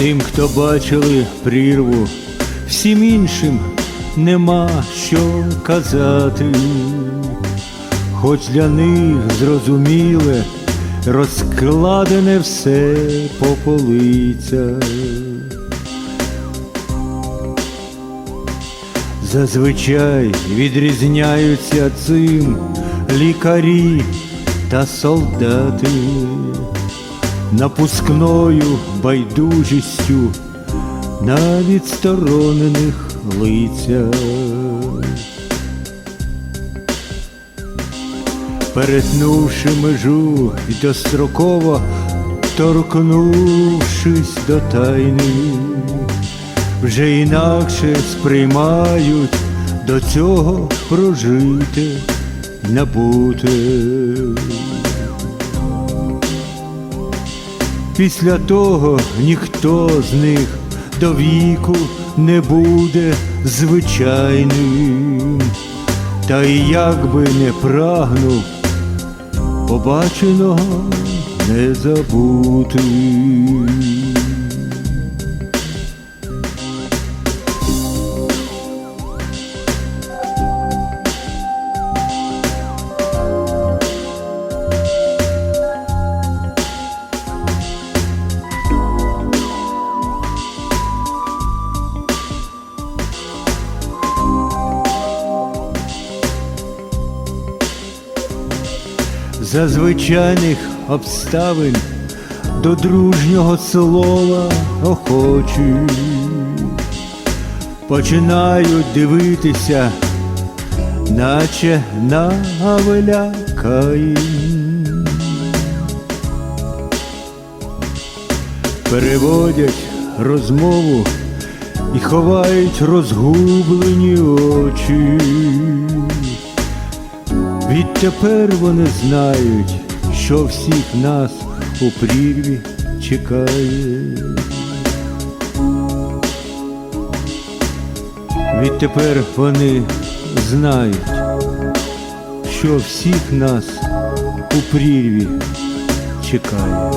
Тим, хто бачили прірву, всім іншим нема що казати, хоч для них зрозуміле, розкладене все по полицях. Зазвичай відрізняються цим лікарі та солдати напускною байдужістю на відсторонених лицях. Перетнувши межу і достроково торкнувшись до тайни, вже інакше сприймають до цього прожити набуте. Після того ніхто з них до віку не буде звичайним, та й як би не прагнув, побаченого не забути. За звичайних обставин до дружнього слова охочі починають дивитися, наче на. Переводять розмову і ховають розгублені очі. Відтепер вони знають, що всіх нас у прірві чекає. Відтепер вони знають, що всіх нас у прірві чекає.